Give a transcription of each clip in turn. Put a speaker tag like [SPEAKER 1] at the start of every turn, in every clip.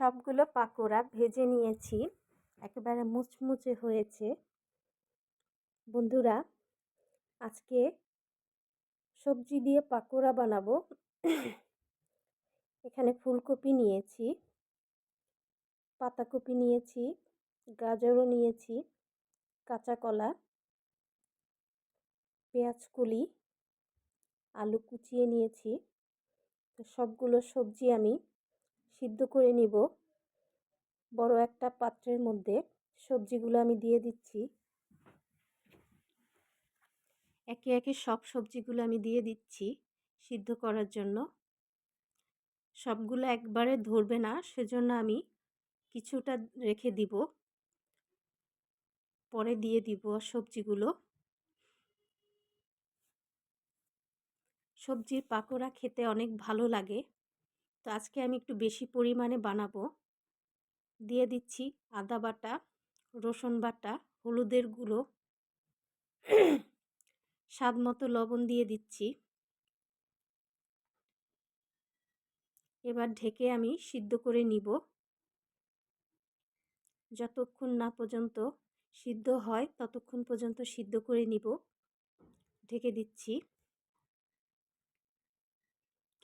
[SPEAKER 1] সবগুলো পাকোড়া ভেজে নিয়েছি। একেবারে মুচমুচে হয়েছে। বন্ধুরা, আজকে সবজি দিয়ে পাকোড়া বানাবো। এখানে ফুলকপি নিয়েছি, পাতাকপি নিয়েছি, গাজরও নিয়েছি, কাঁচা কলা, পেঁয়াজ কুলি, আলু কুচিয়ে নিয়েছি। তো সবগুলো সবজি আমি সিদ্ধ করে নিব। বড় একটা পাত্রের মধ্যে সবজিগুলো আমি দিয়ে দিচ্ছি। একে একে সব সবজিগুলো আমি দিয়ে দিচ্ছি সিদ্ধ করার জন্য। সবগুলো একবারে ধরবে না, সেজন্য আমি কিছুটা রেখে দিব। পরে দিয়ে দিব সবজিগুলো। সবজির পাকোড়া খেতে অনেক ভালো লাগে। তো আজকে আমি একটু বেশি পরিমাণে বানাবো। দিয়ে দিচ্ছি আদা বাটা, রসুন বাটা, হলুদের গুঁড়ো। স্বাদ মতো লবণ দিয়ে দিচ্ছি। এবার ঢেকে আমি সিদ্ধ করে নিব। যতক্ষণ না পর্যন্ত সিদ্ধ হয়, ততক্ষণ পর্যন্ত সিদ্ধ করে নিব। ঢেকে দিচ্ছি।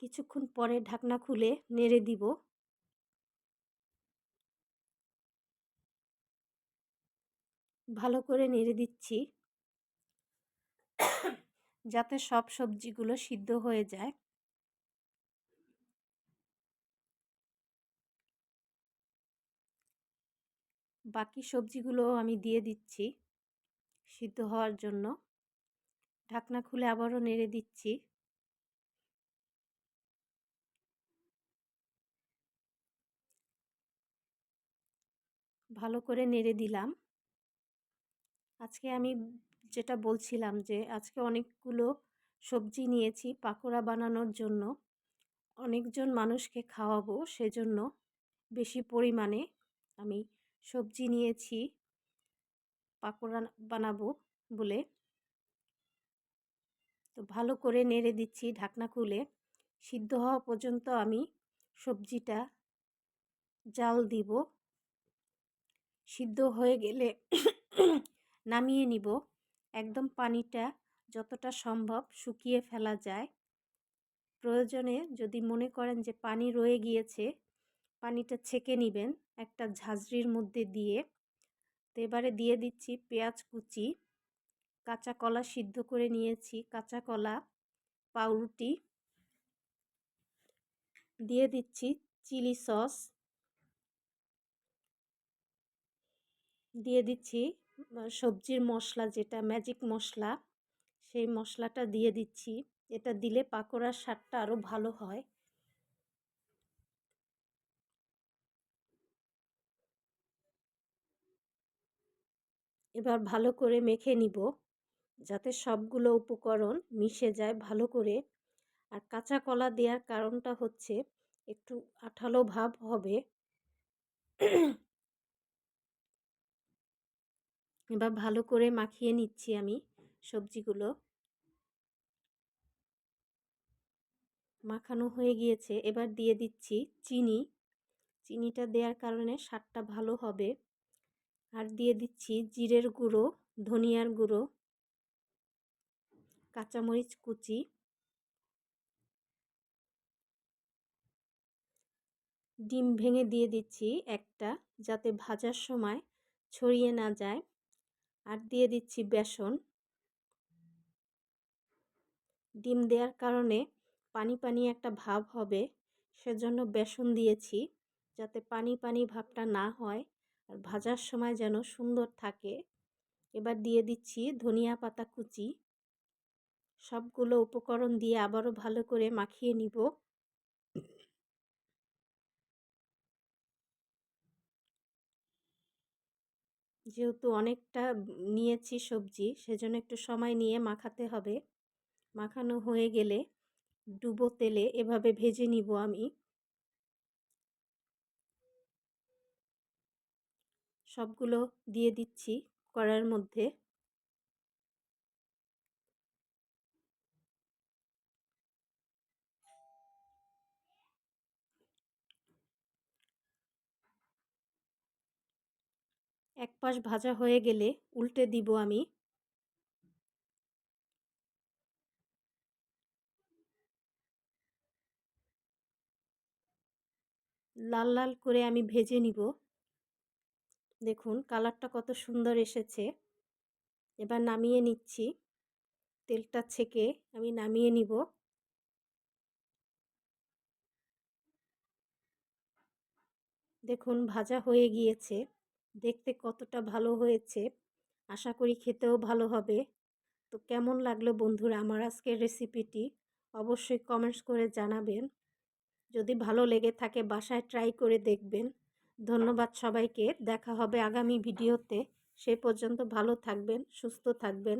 [SPEAKER 1] কিছুক্ষণ পরে ঢাকনা খুলে নেড়ে দিব। ভালো করে নেড়ে দিচ্ছি। যাতে সব সবজিগুলো সিদ্ধ হয়ে যায়। বাকি সবজিগুলো আমি দিয়ে দিচ্ছি সিদ্ধ হওয়ার জন্য। ঢাকনা খুলে আবারও নেড়ে দিচ্ছি। ভালো করে নেড়ে দিলাম। আজকে আমি যেটা বলছিলাম যে, আজকে অনেকগুলো সবজি নিয়েছি পাকোড়া বানানোর জন্য। অনেকজন মানুষকে খাওয়াবো সেজন্য বেশি পরিমাণে আমি সবজি নিয়েছি, পাকোড়া বানাবো বলে। তো ভালো করে নেড়ে দিচ্ছি ঢাকনা খুলে। সিদ্ধ হওয়া পর্যন্ত আমি সবজিটা জাল দিব। সিদ্ধ হয়ে গেলে নামিয়ে নিব। একদম পানিটা যতটা সম্ভব শুকিয়ে ফেলা যায়। প্রয়োজনে যদি মনে করেন যে পানি রয়ে গিয়েছে, পানিটা ছেঁকে নেবেন একটা ঝাঁঝরির মধ্যে দিয়ে। তো এবারে দিয়ে দিচ্ছি পেঁয়াজ কুচি, কাঁচা কলা সিদ্ধ করে নিয়েছি, কাঁচা কলা, পাউরুটি। দিয়ে দিচ্ছি চিলি সস দিয়ে দিচ্ছি। সবজির মশলা যেটা ম্যাজিক মশলা সেই মশলাটা দিয়ে দিচ্ছি। এটা দিলে পাকোড়ার স্বাদটা আরও ভালো হয়। এবার ভালো করে মেখে নিব, যাতে সবগুলো উপকরণ মিশে যায় ভালো করে। আর কাঁচা কলা দেওয়ার কারণটা হচ্ছে, একটু আঠালো ভাব হবে। এবার ভালো করে মাখিয়ে নিচ্ছি আমি সবজিগুলো। মাখানো হয়ে গিয়েছে। এবার দিয়ে দিচ্ছি চিনি। চিনিটা দেওয়ার কারণে স্বাদটা ভালো হবে। আর দিয়ে দিচ্ছি জিরের গুঁড়ো, ধনিয়ার গুঁড়ো, কাঁচামরিচ কুচি। ডিম ভেঙে দিয়ে দিচ্ছি একটা যাতে ভাজার সময় ছড়িয়ে না যায়। আর দিয়ে দিচ্ছি বেসন। ডিম দেওয়ার কারণে পানি পানি একটা ভাব হবে, সেজন্য বেসন দিয়েছি যাতে পানি পানি ভাবটা না হয় আর ভাজার সময় যেন সুন্দর থাকে। এবার দিয়ে দিচ্ছি ধনিয়া পাতা কুচি। সবগুলো উপকরণ দিয়ে আবারও ভালো করে মাখিয়ে নিব। যেহেতু অনেকটা নিয়েছি সবজি, সেজন্য একটু সময় নিয়ে মাখাতে হবে। মাখানো হয়ে গেলে ডুবো তেলে এভাবে ভেজে নিব আমি। সবগুলো দিয়ে দিচ্ছি কড়ার মধ্যে। এক পাশ ভাজা হয়ে গেলে উল্টে দিব আমি। লাল লাল করে আমি ভেজে নিব। দেখুন কালারটা কত সুন্দর এসেছে। এবার নামিয়ে নিচ্ছি। তেলটা ছেঁকে আমি নামিয়ে নিব। দেখুন ভাজা হয়ে গিয়েছে। দেখতে কতটা ভালো হয়েছে। আশা করি খেতেও ভালো হবে। তো কেমন লাগল বন্ধুরা আমার আজকের রেসিপিটি? অবশ্যই কমেন্টস করে জানাবেন। যদি ভালো লেগে থাকে বাসায় ট্রাই করে দেখবেন। ধন্যবাদ সবাইকে। দেখা হবে আগামী ভিডিওতে। সে পর্যন্ত ভালো থাকবেন, সুস্থ থাকবেন।